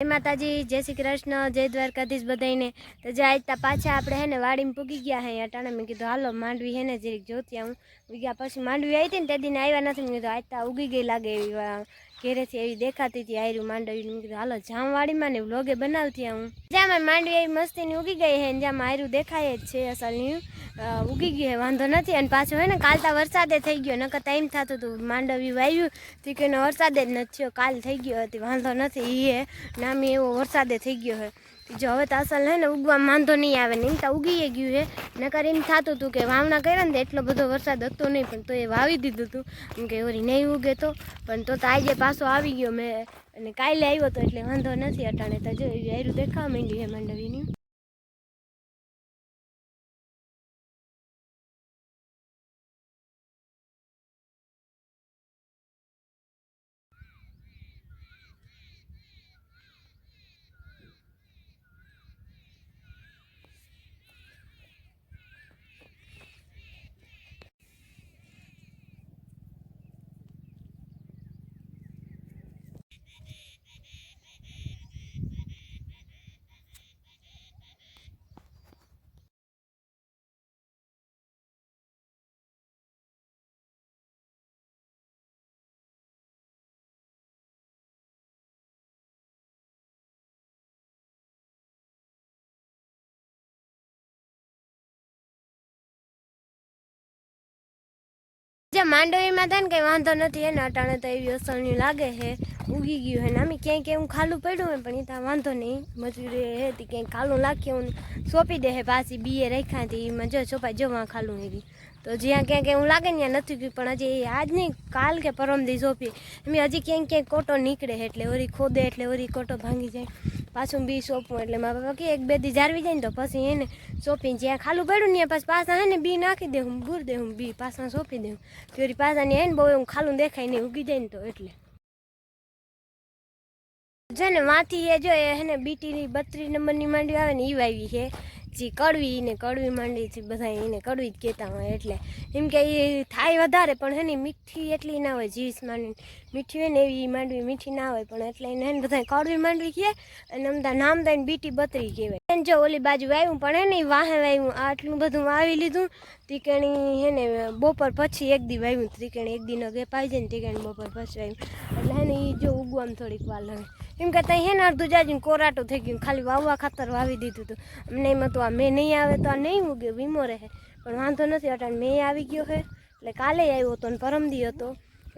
જય માતાજી, જય શ્રી કૃષ્ણ, જય દ્વારકાધીશ બધાને તો જે આજ પાછા આપણે હે ને વાડીમાં પૂગી ગયા હે, અટાણે મેં કીધું, હાલો, માંડવી હે ને જરીક જોતી આવું. ઉગ્યા પછી માંડવી આવી હતી ને તે દિને આવ્યા નથી, મેં કીધું આજતા ઉગી ગઈ લાગે એવી ઘેરેથી એવી દેખાતી હતી, આયરું માંડવી મેં કીધું, હાલો જામ વાડીમાં ને વ્લોગે બનાવતી હું જ્યાં માંડવી એવી મસ્તીની ઉગી ગઈ ને જ્યાં આયરું દેખાય જ છે અસલની ઉગી ગઈ હે, વાંધો નથી. અને પાછો હોય ને, કાલ કાલતા વરસાદે થઈ ગયો, નકર ટાઈમ થતું હતું, માંડવી વાવ્યું તો કે વરસાદે જ નથી થયો, કાલ થઈ ગયો હતી, વાંધો નથી એ નામી એવો વરસાદે થઈ ગયો હે. ઈ જો હવે તાસલ હે ને ઉગવામાં વાંધો નહીં આવે ને એમ તો ઉગી ગયું છે નકર એમ થતું હતું કે વાવણા કર્યા ને એટલો બધો વરસાદ હતો નહીં, પણ તો એ વાવી દીધું હતું એમ કે ઓરી નહીં ઉગે તો. પણ તો આજે પાછો આવી ગયો મેં. અને કાલે આવ્યો તો એટલે વાંધો નથી અટાણે. તો જો એવી દેખાવા માંડ્યું એ માંડવીની. જે માંડવીમાં થાય ને કંઈ વાંધો નથી એને અટાણે તો એવી અસરણી લાગે છે. ઉગી ગયું હે ને અમે ક્યાંય ક્યાંય ખાલું પડ્યું હોય, પણ એ ત્યાં વાંધો નહીં. મજૂરી હતી ક્યાંય ખાલું હું સોંપી દે હે પાછી બીએ રાખ્યા હતી એમાં જો ચોપાઈ જવા ખાલું એવી તો જ્યાં ક્યાંક એવું લાગે ને, ત્યાં નથી ગયું પણ હજી આજ નહીં, કાલ કે પરમ દી સોંપી. એમ હજી ક્યાંક ક્યાંક કોટો નીકળે એટલે ઓરી ખોદે, એટલે વળી કોટો ભાંગી જાય. પાછું બી સોંપવું એટલે મારા પપ્પા કે એક બે દી જાળવી જાય ને તો પછી એને સોંપીને જ્યાં ખાલું પડ્યું ને પછી પાછા હે ને બી નાખી દે હું ભૂર દે હું બી, પાછા સોંપી દઉં ફરી પાછા ને બહુ એવું ખાલું દેખાય નહીં ઉગી જાય ને તો એટલે. છે ને વાથી એ જો એ હે બીટીની બત્રીસ નંબરની માંડવી આવે ને એ વાવી છે. જે, કડવી ને કડવી માંડવી છે બધા એને કડવી જ કહેતા હોય એટલે. એમ કે એ થાય વધારે, પણ હે ને મીઠી એટલી ના હોય જીસ માંડવી મીઠી હોય ને એવી માંડવી મીઠી ના હોય, પણ એટલે એને બધા કડવી માંડવી કહે અને અમદા નામ દઈને બીટી બત્રી કહેવાય. એને જો ઓલી બાજુ વાવ્યું પણ હે ને વાહે વાવ્યું આટલું બધું વાવી લીધું ત્રિકેણી હે ને, બપોર પછી એક દી વાવ્યું ત્રિકેણી, એક દીનો ગેપ આવી જાય ને ત્રિકેણી બપોર પછી વાવ્યું એટલે હે ને એ જો ઉગવામાં થોડીક વાર લાગે. એમ કે ત્યાં હે ને અડધું જાજું કોરાટું થઈ ગયું ખાલી વાવવા ખાતર વાવી દીધું હતું અમને એમાં તો આ મેં નહીં આવે તો આ નહીં ઉગે, વીમો રહે. પણ વાંધો નથી, અટાણ મેં આવી ગયો છે એટલે કાલે આવ્યો હતો ને પરમદી હતો.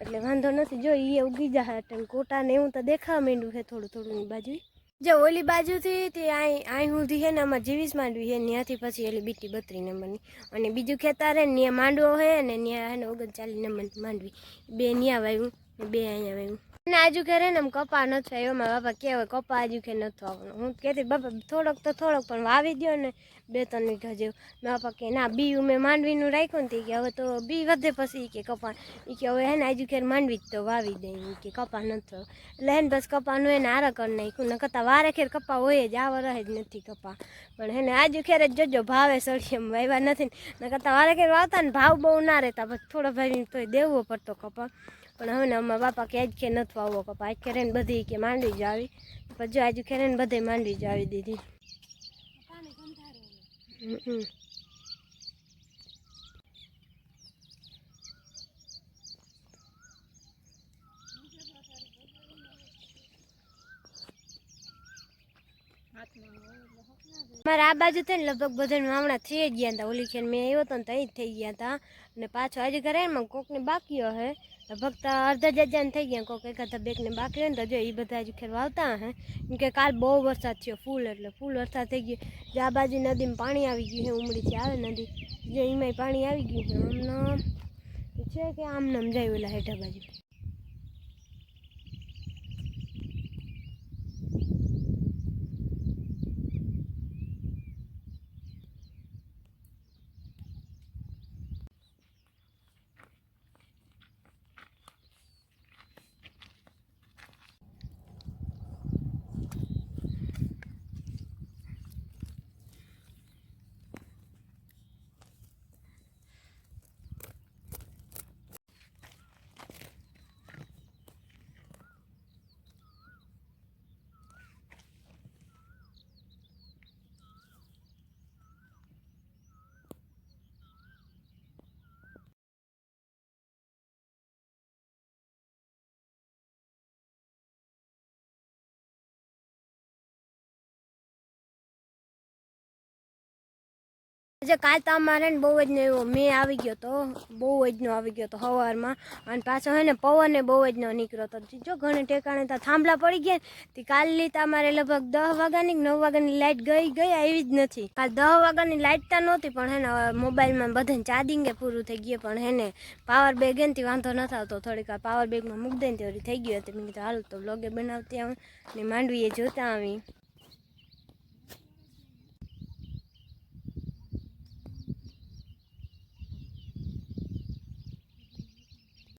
એટલે વાંધો નથી, જો એ ઉગી જાય અટાણ. કોટા ને એવું તો દેખાવા માંડ્યું છે થોડું થોડું બાજુ જો ઓલી બાજુથી તે અહીં અહીં સુધી છે ને આમાં જીવીસ માંડવી છે ત્યાંથી પછી એલી બીટી બત્રી નંબરની. અને બીજું ખેતર હે ત્યાં માંડવો છે ને ત્યાં એને ઓગણચાલીસ નંબરની માંડવી. બે ત્યાં વાવ્યું બે અહીંયા વાવ્યું અને આજુ કે રે ને કપા નથી થાય મારા બાપા કહેવાય, કપા આજુ કે નથી આવવાનો હું કહેતી, બાપા, થોડોક તો થોડોક, પણ વાવી દો ને, બે ત્રણ વીઘા જેવું. મારા બાપા કે, ના, બી મેં માંડવીનું રાખ્યું ને તે કે, હવે તો બી વધે પછી કે કપા. એ કે, હવે હે ને આજુ ખેર માંડવી જ તો વાવી દે. કે, કપા નથી થયો. એટલે હે ને બસ કપાનું એને આરા કરી નાખ્યું ન કરતાં વારે ખેર કપા હોય જ આ રહે જ નથી કપા. પણ હે ને આજુ ખેર જ જોજો, ભાવે સળિયમ વાવ્યા નથી ને ન કરતાં વારે ખેર વાવતા ને ભાવ બહુ ના રહેતા, બસ થોડો ભાઈ તોય દેવો પડતો કપા. પણ હવે ને અમારા બાપા કે આજ કે નથી વાવવો કપા આજ ખેરે ને બધી કે માંડવી જ આવી. પછી આજે આજુ ખેરે ને બધે માંડવી જ આવી દીધી. હમ હમ. મારે આ બાજુ થઈને લગભગ બધાને હમણાં થઈ જ ગયા હતા. ઓલી ખેર મેં આવ્યો હતો ને ત્યાં જ થઈ ગયા હતા. અને પાછો આજે ઘરે એમાં કોકને બાકીઓ હે. લગભગ તો અડધા જજાને થઈ ગયા કોક એકાદા બેકને બાકી હોય ને તો જો એ બધા જ ખેર વાવતા હે. કેમ કે કાલ બહુ વરસાદ થયો, ફૂલ એટલે ફૂલ વરસાદ થઈ ગયો. જે આ બાજુ નદીમાં પાણી આવી ગયું છે ઉમળીથી આવે નદી. જે એમાંય પાણી આવી ગયું છે આમના છે કે આમ નામ જાય ઓલા હેઠા બાજુ. જે કાલ તો અમારે ને બહુ જ નો મેં આવી ગયો તો, બહુ જ નો આવી ગયો તો સવારમાં અને પાછો હે ને પવને બહુ જ નો નીકળ્યો તો. જો ઘણે ટેકાણે તો થાંભલા પડી ગયા ને, તે કાલની તો અમારે લગભગ દસ વાગ્યાની નવ વાગ્યાની લાઇટ ગઈ ગઈ, આવી જ નથી. કાલ દસ વાગ્યાની લાઇટ તો નહોતી, પણ હે ને મોબાઈલમાં બધાને ચાર્જિંગે પૂરું થઈ ગયું, પણ હે ને પાવર બેગ એનથી વાંધો ન આવતો થોડીક વાર પાવર બેગમાં મૂકી દઈને તે થઈ ગયું હતી. મેં કીધું, હાલ તો બ્લોગે બનાવતી આવું. ને માંડવીએ જોતા આવી.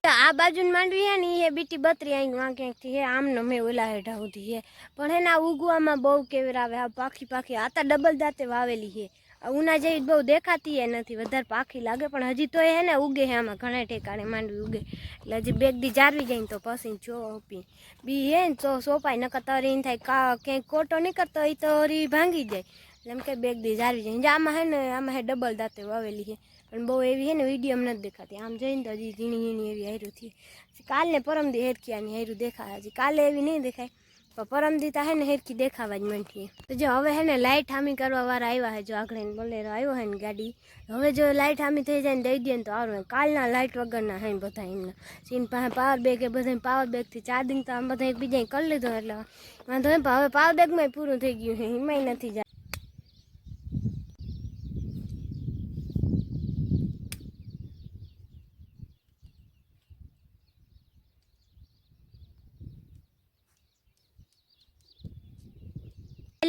આ બાજુ માંડવી હે ને એ બીટી બત્રી અહીં વાં ક્યાંકથી હે, આમ નો મેં ઓલા હેઠા સુધી હે. પણ એના ઉગવામાં બહુ કેવર આવે, આ પાખી પાખી, આ તો ડબલ દાંતે વાવેલી હે. આ ઉના જેવી બહુ દેખાતી એ નથી, વધારે પાખી લાગે, પણ હજી તો એ હે ને ઉગે હે, આમાં ઘણા ઠેકાણે માંડવી ઉગે. એટલે હજી બેગ દી જારવી જાય તો પછી ચોપી. બી હે ને તો સોપાય, નકર તરી થાય, કા ક્યાંક કોટો નીકળતો એ તો હરી ભાંગી જાય. એમ કે બેગ દી જારવી જાય આમાં હે ને, આમાં હે ડબલ દાંતે વાવેલી છે. પણ બહુ એવી હે ને વીડિયો નથી દેખાતી. આમ જઈને તો હજી ઝીણી ઝીણી એવી હારું થઈ કાલને પરમદી હેરખિયાની હારું દેખાય. હજી કાલે એવી નહીં દેખાય. પણ પરમદી તો હે ને હેરખી દેખાવા જ મંઠી તો જો હવે હે ને લાઇટ હામી કરવા વાળા આવ્યા હે, જો આગળ બોલેરો આવ્યો હે ને ગાડી. હવે જો લાઇટ હામી થઈ જાય ને દઈ દે ને તો આવું કાલના લાઇટ વગરના હે બધા એમના. સીન પાસે પાવર બેગ એ બધા પાવર બેગથી ચાર્જિંગ તો આમ બધા એકબીજા કરી લીધો એટલે વાંધો હવે પાવર બેગમાં પૂરું થઈ ગયું છે. એમાંય નથી જાય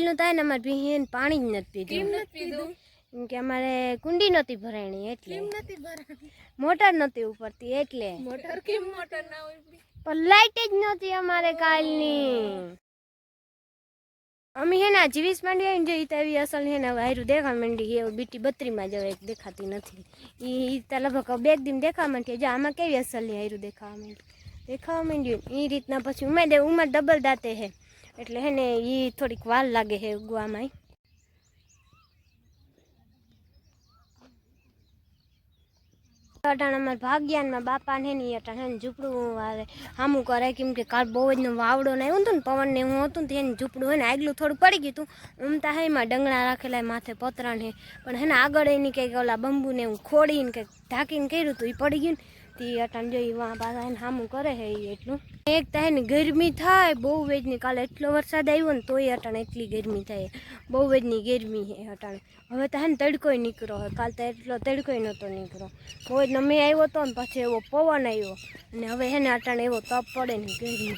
પહેલું થાય ને અમારે ભીહીને પાણી જ નથી પીધું. કેમ કે અમારે કુંડી નહોતી ભરાણી એટલે. મોટર નહોતી ઉપરતી એટલે. મોટર કેમ મોટર ના હોય? પણ લાઈટ જ નહોતી અમારે કાલની. અમે હે ને જીવીસ માંડી આવીને જોઈ તો એવી અસલ હે ને વાયરું દેખા માંડી એવું બીટી બત્રીમાં માં હવે દેખાતી નથી. એ તો લગભગ બે દિન દેખા માંડી જો આમાં કેવી અસલની હારું દેખાવા માંડી. દેખાવા માંડ્યું. એ રીતના પછી ઉમેર દે ઉમર ડબલ દાંતે હે. એટલે હે ને એ થોડીક વાર લાગે છે ઉગવામાં અટાણ અમારે ભાગ્યાનમાં બાપાને હે ને ઈ અટાણ હે ને ઝૂંપડું વારે સામું કરે કેમ કે કાલ બહુ જ વાવડો ને આવ્યું હતું ને પવન ને હું હતું ને એને ઝૂંપડું હે ને આગલું થોડું પડી ગયું હતું. ઉમતા હે એમાં ડંગણા રાખેલા માથે પતરાને. પણ હે ને આગળ એની કંઈક ઓલા બંબુને હું ખોડીને કંઈક ઢાંકીને કર્યું હતું એ પડી ગયું ને. તે અટાણ જોઈ વાં પાછા એને સામું કરે ઈ એટલું. એક તો ને ગરમી થાય, બહુ વેજની કાલે એટલો વરસાદ આવ્યો ને તોય અટાણે એટલી ગરમી થાય. બહુ વેજની ગરમી હે અટાણે. હવે તો ને તડકોય નીકળો હોય કાલ તો એટલો તડકોય નહોતો નીકળો બહુ જ નમી આવ્યો હતો ને પછી એવો પવન આવ્યો. અને હવે એને અટાણે એવો તપ પડે ને ગરમી.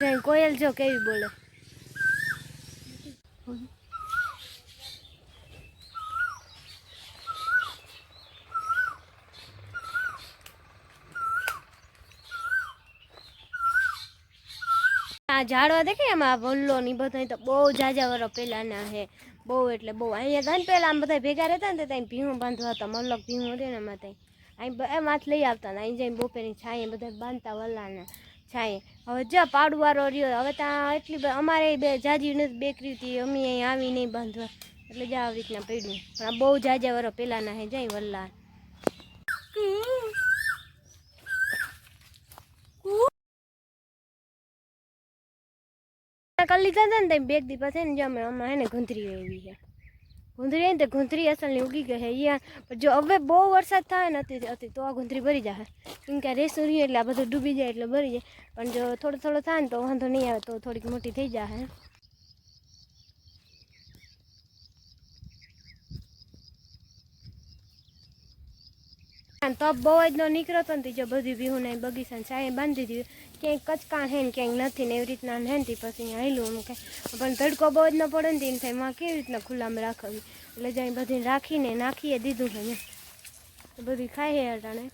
કોયલ જો કેવી બોલે. આ ઝાડવા દેખે એમાં વલ્લો ની બધા તો બહુ જાજા વરો પહેલાના હે. બહુ એટલે બહુ. અહીંયા ને પહેલાં આમ બધા ભેગા રહેતા ને ત્યાં ભીણું બાંધવા હતા, મલક ભીણું હતું ને એમાં ત્યાં. અહીં એમાં લઈ આવતા ને, અહીં જઈને બપોરની છાંય બધા બાંધતા વલ્લાના છાંયે. હવે જો પાડુવાળો રહ્યો. હવે ત્યાં એટલી અમારે બે જાજી નથી બેકરી હતી. અમે અહીં આવી નહીં બાંધવા. એટલે જ આવી રીતના પડ્યું. પણ આ બહુ જાજા વરો પહેલાના હે, જાય વલ્લા કરી કરતા ને બેગ દી પાસે ને જમે આમાં હે ને ગુંદરી એવી છે. ગુંદરી ને તો ગુંદરી અસલની ઉગી ગઈ છે પણ જો હવે બહુ વરસાદ થાય ને હતી હતી તો આ ગુંદરી ભરી જાય. કેમ કે રેસું રહીએ એટલે આ બધું ડૂબી જાય એટલે ભરી જાય. પણ જો થોડો થોડો થાય ને તો વાંધો નહીં આવે તો થોડીક મોટી થઈ જાય તપ બહુ જ નો નીકળ્યો હતો ને તે જો બધી બીહું ને બગીચાને છાંયે બાંધી દીધું. ક્યાંય કચકાણ હે ને ક્યાંય નથી ને એવી રીતના હે ને પછી હેલું એમ કાંઈ પણ તડકો બહુ જ ન પડે ને તેને થાયમાં કેવી રીતના ખુલ્લામાં રાખવી? એટલે જાય બધી રાખીને નાખીએ, દીધું છે બધી ખાઈ હે અટાણે.